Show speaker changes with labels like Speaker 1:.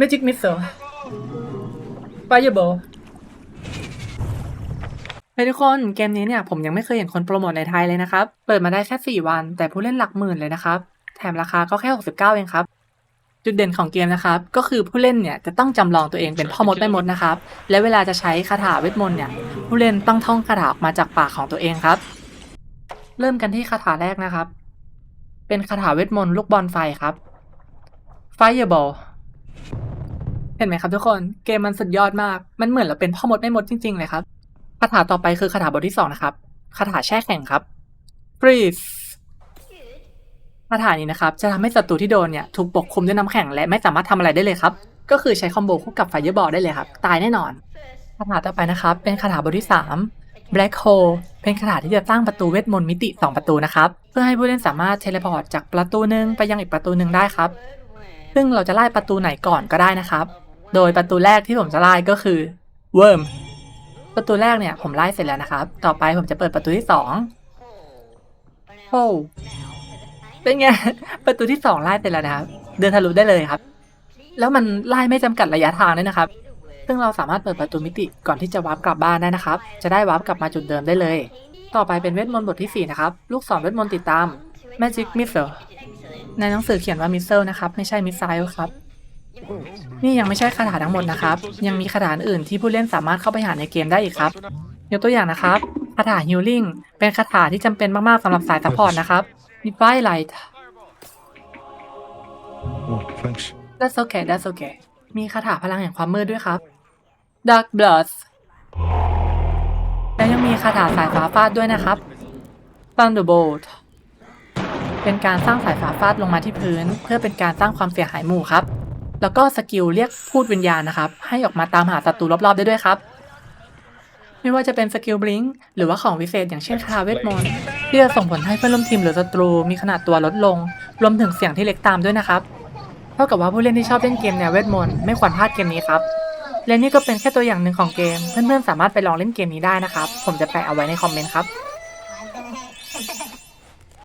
Speaker 1: Magic Missile Fireball เฮ้ยทุกคนเกมนี้เนี่ยผมยังไม่เคยเห็นคนโปรโมทในไทยเลยนะครับ เปิดมาได้แค่ 4 วัน แต่ผู้เล่นหลักหมื่นเลยนะครับ แถมราคาก็แค่ 69 เองครับ จุดเด่นของเกมนะครับ ก็คือผู้เล่นเนี่ยจะต้องจำลองตัวเองเป็นพ่อมดแม่มดนะครับ และเวลาจะใช้คาถาเวทมนต์เนี่ยผู้เล่นต้องท่องคาถาออกมาจากปากของตัวเองครับ เริ่มกันที่คาถาแรกนะครับ เป็นคาถาเวทมนต์ลูกบอลไฟครับ Fireball เห็นไหมครับทุกคนเกมมันสุดยอดมาก มันเหมือนเราเป็นพ่อมดแม่มดจริง ๆ เลยครับคาถาต่อไปคือคาถาบทที่สองนะครับคาถาแช่แข็งครับ Freeze คาถานี้นะครับจะทำให้ศัตรูที่โดนเนี่ยถูกปกคลุมด้วยน้ำแข็งและไม่สามารถทำอะไรได้เลยครับ ก็คือใช้คอมโบคู่กับไฟเยอร์บอลได้เลยครับ ตายแน่นอนคาถาต่อไปนะครับ เป็นคาถาบทที่ 3 Black Hole เป็นคาถาที่จะสร้างประตูเวทมนต์มิติ 2 ประตูนะครับ เพื่อให้ผู้เล่นสามารถเทเลพอร์ตจากประตูหนึ่งไปยังอีกประตูหนึ่งได้ครับ ซึ่งเราจะไล่ประตูไหนก่อนก็ได้นะครับ โดยประตูแรกที่ผมจะไล่ก็คือ Worm ประตูแรกเนี่ยผมไล่เสร็จแล้วนะครับ ต่อไปผมจะเปิดประตูที่สองโอ้เป็นไงประตูที่สองไล่เสร็จแล้วนะครับ เดินทะลุได้เลยครับ แล้วมันไล่ไม่จำกัดระยะทางด้วยนะครับ ซึ่งเราสามารถเปิดประตูมิติก่อนที่จะวาร์ปกลับบ้านได้นะครับ จะได้วาร์ปกลับมาจุดเดิมได้เลย ต่อไปเป็นเวทมนต์บทที่สี่นะครับลูกศรเวทมนต์ติดตาม Magic Missile ในหนังสือเขียนว่า Missile นะครับ ไม่ใช่ Missile ครับ นี่ยังไม่ใช่คาถาทั้งหมดนะครับ ยังมีคาถาอื่นที่ผู้เล่นสามารถเข้าไปหาในเกมได้อีกครับ ยกตัวอย่างนะครับคาถา Healing เป็นคาถาที่จำเป็นมากๆสำหรับสายซัพพอร์ตนะครับมี Firelight
Speaker 2: Oh, thanks.
Speaker 1: That's okay That's okay มีคาถาพลังแห่งความมืดด้วยครับ Dark Blood และยังมีคาถาสายฟ้าฟาดด้วยนะครับ Thunderbolt เป็นการสร้างสายฟ้าฟาดลงมาที่พื้น เพื่อเป็นการสร้างความเสียหายหมู่ครับ แล้วก็สกิลเรียกพูดวิญญาณนะครับ ให้ออกมาตามหาศัตรูรอบๆได้ด้วยครับ ไม่ว่าจะเป็นสกิลบลิงหรือว่าของวิเศษอย่างเช่นคาเวทมนต์ที่จะส่งผลให้เพื่อนร่วมทีมหรือศัตรูมีขนาดตัวลดลง รวมถึงเสียงที่เล็กตามด้วยนะครับเท่ากับว่าผู้เล่นที่ชอบเล่นเกมแนวเวทมนต์ไม่ควรพลาดเกมนี้ครับและนี่ก็เป็นแค่ตัวอย่างหนึ่งของเกม เพื่อนๆสามารถไปลองเล่นเกมนี้ได้นะครับ ผมจะแปะเอาไว้ในคอมเมนต์ครับ